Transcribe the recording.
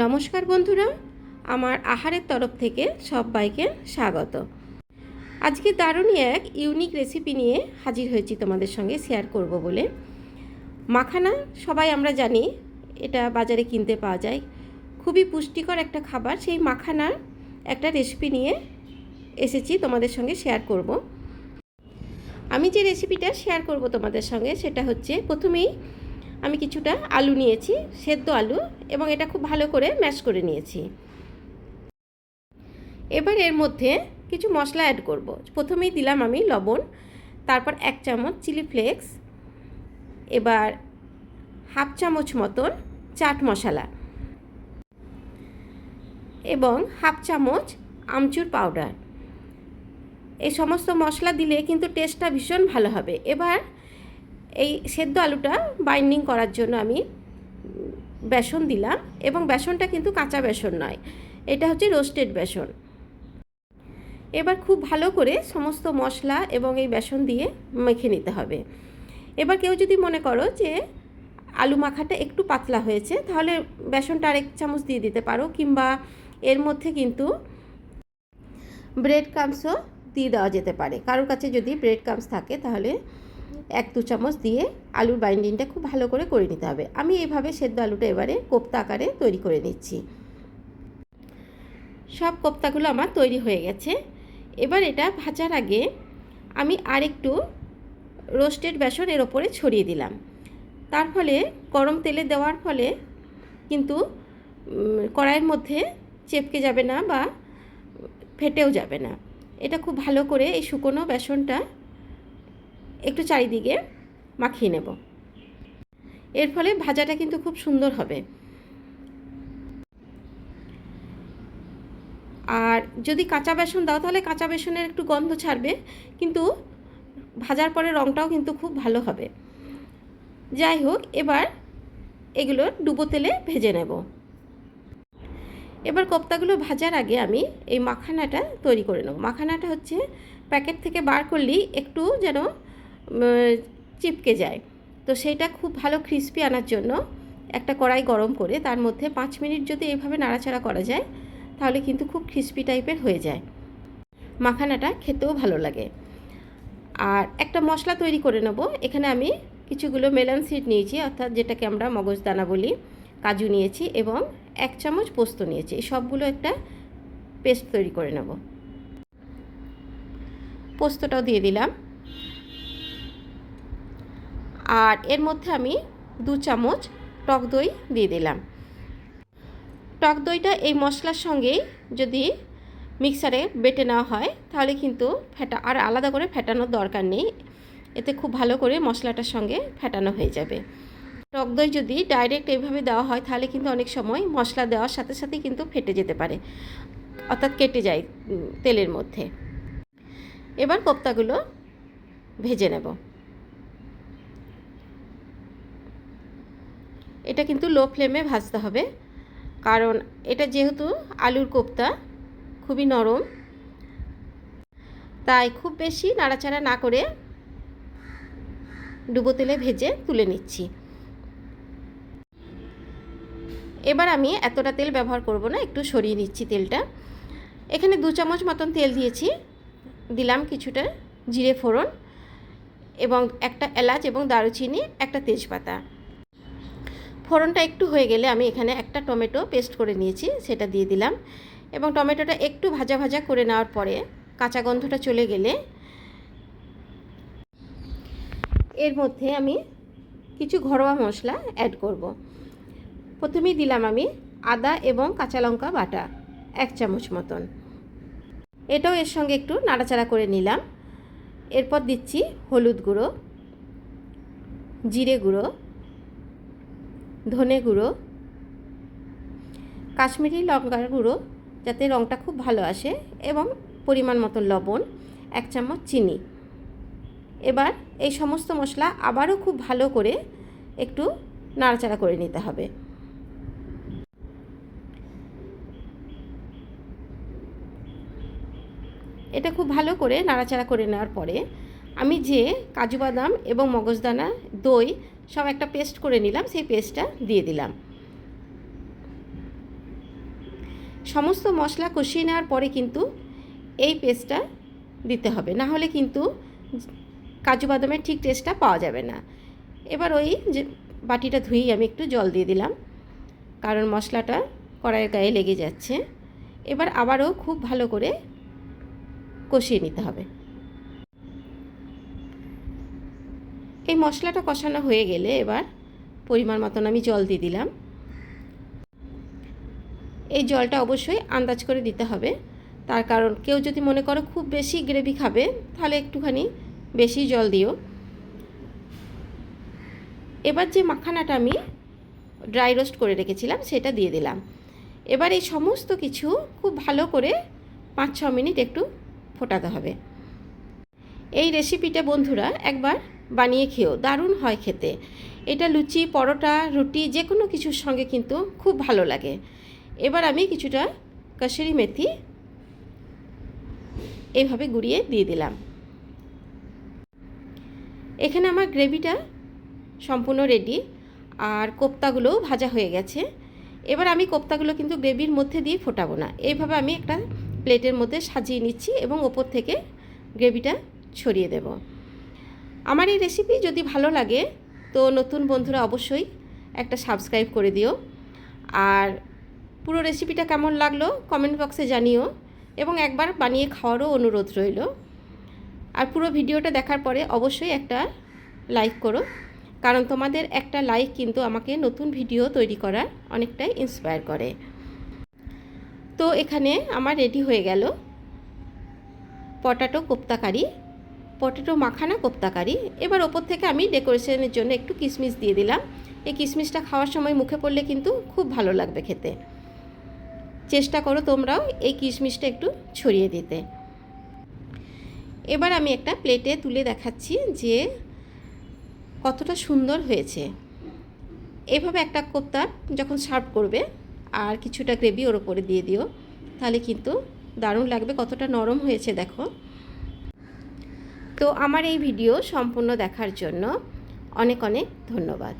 নমস্কার বন্ধুরা, আমার আহারের তরফ থেকে সবাইকে স্বাগত। আজকে দারুণই এক ইউনিক রেসিপি নিয়ে হাজির হয়েছি তোমাদের সঙ্গে শেয়ার করব বলে। মাখানা, সবাই আমরা জানি, এটা বাজারে কিনতে পাওয়া যায়। খুবই পুষ্টিকর একটা খাবার, সেই মাখানার একটা রেসিপি নিয়ে এসেছি তোমাদের সঙ্গে শেয়ার করব। আমি যে রেসিপিটা শেয়ার করব তোমাদের সঙ্গে, সেটা হচ্ছে প্রথমেই আমি কিছুটা আলু নিয়েছি, সেদ্ধ আলু, এবং এটা খুব ভালো করে ম্যাশ করে নিয়েছি। এবার এর মধ্যে কিছু মশলা অ্যাড করব। প্রথমেই দিলাম আমি লবণ, তারপর এক চামচ চিলি ফ্লেক্স এবার হাফ চামচ মতন চাট মশলা, এবং হাফ চামচ আমচুর পাউডার এই সমস্ত মশলা দিলে কিন্তু টেস্টটা ভীষণ ভালো হবে। এবার এই সেদ্ধ আলুটা বাইন্ডিং করার জন্য আমি বেসন দিলাম এবং বেসনটা কিন্তু কাঁচা বেসন নয়, এটা হচ্ছে রোস্টেড বেসন। এবার খুব ভালো করে সমস্ত মশলা এবং এই বেসন দিয়ে মেখে নিতে হবে। এবার কেউ যদি মনে করো যে আলু মাখাটা একটু পাতলা হয়েছে, তাহলে বেসনটা আরেক চামচ দিয়ে দিতে পারো কিংবা এর মধ্যে কিন্তু ব্রেড কামসও দিয়ে দেওয়া যেতে পারে। কারোর কাছে যদি ব্রেড কামস থাকে, তাহলে এক দু চামচ দিয়ে আলুর বাইন্ডিংটা খুব ভালো করে করে নিতে হবে। আমি এইভাবে সেদ্ধ আলুটা এবারে কোপ্তা আকারে তৈরি করে নিচ্ছি। সব কোপ্তাগুলো আমার তৈরি হয়ে গেছে। এবার এটা ভাজার আগে আমি আরেকটু রোস্টেড বেসন এর ওপরে ছড়িয়ে দিলাম। তার ফলে গরম তেলে দেওয়ার ফলে কিন্তু কড়াইয়ের মধ্যে চেপকে যাবে না বা ফেটেও যাবে না। এটা খুব ভালো করে এই শুকনো বেসনটা একটু চারিদিকে মাখিয়ে নেব। এর ফলে ভাজাটা কিন্তু খুব সুন্দর হবে। আর যদি কাঁচা বেসন দাও, তাহলে কাঁচা বেসনের একটু গন্ধ ছাড়বে, কিন্তু ভাজার পরে রঙটাও কিন্তু খুব ভালো হবে। যাই হোক, এবার এগুলো ডুবো তেলে ভেজে নেব। এবার কোপ্তাগুলো ভাজার আগে আমি এই মাখানাটা তৈরি করে নেব। মাখানাটা হচ্ছে প্যাকেট থেকে বার করলেই একটু যেন চিপকে যায়। তো সেইটা খুব ভালো ক্রিস্পি আনার জন্য একটা কড়াই গরম করে তার মধ্যে পাঁচ মিনিট যদি এভাবে নাড়াচাড়া করা যায়, তাহলে কিন্তু খুব ক্রিস্পি টাইপের হয়ে যায়। মাখানাটা খেতেও ভালো লাগে। আর একটা মশলা তৈরি করে নেব। এখানে আমি কিছুগুলো মেলান সিড নিয়েছি, অর্থাৎ যেটাকে আমরা মগজদানা বলি, কাজু নিয়েছি এবং এক চামচ পোস্ত নিয়েছি। সবগুলো একটা পেস্ট তৈরি করে নেব। পোস্তটাও দিয়ে দিলাম। আর এর মধ্যে আমি দু চামচ টক দই দিয়ে দিলাম। টক দইটা এই মশলার সঙ্গেই যদি মিক্সারে বেটে নেওয়া হয়, তাহলে কিন্তু ফেটা, আর আলাদা করে ফেটানোর দরকার নেই। এতে খুব ভালো করে মশলাটার সঙ্গে ফেটানো হয়ে যাবে। টক দই যদি ডাইরেক্ট এইভাবে দেওয়া হয়, তাহলে কিন্তু অনেক সময় মশলা দেওয়ার সাথে সাথে কিন্তু ফেটে যেতে পারে, অর্থাৎ কেটে যায় তেলের মধ্যে। এবার কোপ্তাগুলো ভেজে নেব। এটা কিন্তু লো ফ্লেমে ভাজতে হবে। কারণ এটা যেহেতু আলুর কোপ্তা, খুবই নরম। তাই খুব বেশি নাড়াচাড়া না করে ডুবো তেলে ভেজে তুলে নিচ্ছি। এবার আমি এতটা তেল ব্যবহার করব না, একটু সরিয়ে নিচ্ছি তেলটা। এখানে দু চামচ মতন তেল দিয়েছি। দিলাম কিছুটা জিরে ফোড়ন এবং একটা এলাচ এবং দারুচিনি, একটা তেজপাতা। ফোড়নটা একটু হয়ে গেলে আমি এখানে একটা টমেটো পেস্ট করে নিয়েছি, সেটা দিয়ে দিলাম। এবং টমেটোটা একটু ভাজা ভাজা করে নেওয়ার পরে কাঁচা গন্ধটা চলে গেলে এর মধ্যে আমি কিছু ঘরোয়া মশলা অ্যাড করব। প্রথমেই দিলাম আমি আদা এবং কাঁচা লঙ্কা বাটা, এক চামচ মতন। এটাও এর সঙ্গে একটু নাড়াচাড়া করে নিলাম। এরপর দিচ্ছি হলুদ গুঁড়ো, জিরে গুঁড়ো ধনে গুঁড়ো, কাশ্মীরি লঙ্কার গুঁড়ো, যাতে রঙটা খুব ভালো আসে, এবং পরিমাণ মতো লবণ, এক চামচ চিনি। এবার এই সমস্ত মশলা আবারও খুব ভালো করে একটু নাড়াচাড়া করে নিতে হবে। এটা খুব ভালো করে নাড়াচাড়া করে নেওয়ার পরে আমি যে কাজু বাদাম এবং মগজদানা, দই সব একটা পেস্ট করে নিলাম, সেই পেস্টটা দিয়ে দিলাম। সমস্ত মশলা কষিয়ে নেওয়ার পরে কিন্তু এই পেস্টটা দিতে হবে। না হলে কিন্তু কাজু বাদামের ঠিক টেস্টটা পাওয়া যাবে না। এবার ওই যে বাটিটা ধুয়েই আমি একটু জল দিয়ে দিলাম, কারণ মশলাটা কড়াইয়ের গায়ে লেগে যাচ্ছে। এবার আবারও খুব ভালো করে কষিয়ে নিতে হবে। এই মশলাটা কষানো হয়ে গেলে এবার পরিমাণ মতন আমি জল দিয়ে দিলাম। এই জলটা অবশ্যই আন্দাজ করে দিতে হবে। তার কারণ কেউ যদি মনে করো খুব বেশি গ্রেভি খাবে, তাহলে একটুখানি বেশি জল দিও। এবার যে মাখানাটা আমি ড্রাই রোস্ট করে রেখেছিলাম, সেটা দিয়ে দিলাম। এবার এই সমস্ত কিছু খুব ভালো করে পাঁচ ছ মিনিট একটু ফোটাতে হবে। এই রেসিপিটা বন্ধুরা, একবার বানিয়ে খেও দারুণ হয় খেতে। এটা লুচি, পরোটা, রুটি যে কোনো কিছুর সঙ্গে কিন্তু খুব ভালো লাগে। এবার আমি কিছুটা কাশরি মেথি এইভাবে গুঁড়িয়ে দিয়ে দিলাম। এখানে আমার গ্রেভিটা সম্পূর্ণ রেডি আর কোপ্তাগুলোও ভাজা হয়ে গেছে। এবার আমি কোপ্তাগুলো কিন্তু গ্রেভির মধ্যে দিয়ে ফোটাবো না। এইভাবে আমি একটা প্লেটের মধ্যে সাজিয়ে নিচ্ছি এবং ওপর থেকে গ্রেভিটা ছড়িয়ে দেব। আমার এই রেসিপি যদি ভালো লাগে, তো নতুন বন্ধুরা অবশ্যই একটা সাবস্ক্রাইব করে দিও। আর পুরো রেসিপিটা কেমন লাগল কমেন্ট বক্সে জানিও এবং একবার বানিয়ে খাওয়ারও অনুরোধ রইল। আর পুরো ভিডিওটা দেখার পরে অবশ্যই একটা লাইক করো, কারণ তোমাদের একটা লাইক কিন্তু আমাকে নতুন ভিডিও তৈরি করার অনেকটাই ইন্সপায়ার করে। তো এখানে আমার রেডি হয়ে গেল। পটাটো কোপ্তাকারি। পটেটো মাখানা কোপ্তাকারি। এবার ওপর থেকে আমি ডেকোরেশনের জন্য একটু কিশমিশ দিয়ে দিলাম। এই কিশমিশটা খাওয়ার সময় মুখে পড়লে কিন্তু খুব ভালো লাগবে খেতে। চেষ্টা করো তোমরাও এই কিশমিশটা একটু ছড়িয়ে দিতে। এবার আমি একটা প্লেটে তুলে দেখাচ্ছি যে কতটা সুন্দর হয়েছে। এভাবে একটা কোপ্তা যখন সার্ভ করবে আর কিছুটা গ্রেভি ওর ওপরে দিয়ে দিও, তাহলে কিন্তু দারুণ লাগবে। কতটা নরম হয়েছে দেখো। তো আমার এই ভিডিও সম্পূর্ণ দেখার জন্য অনেক অনেক ধন্যবাদ।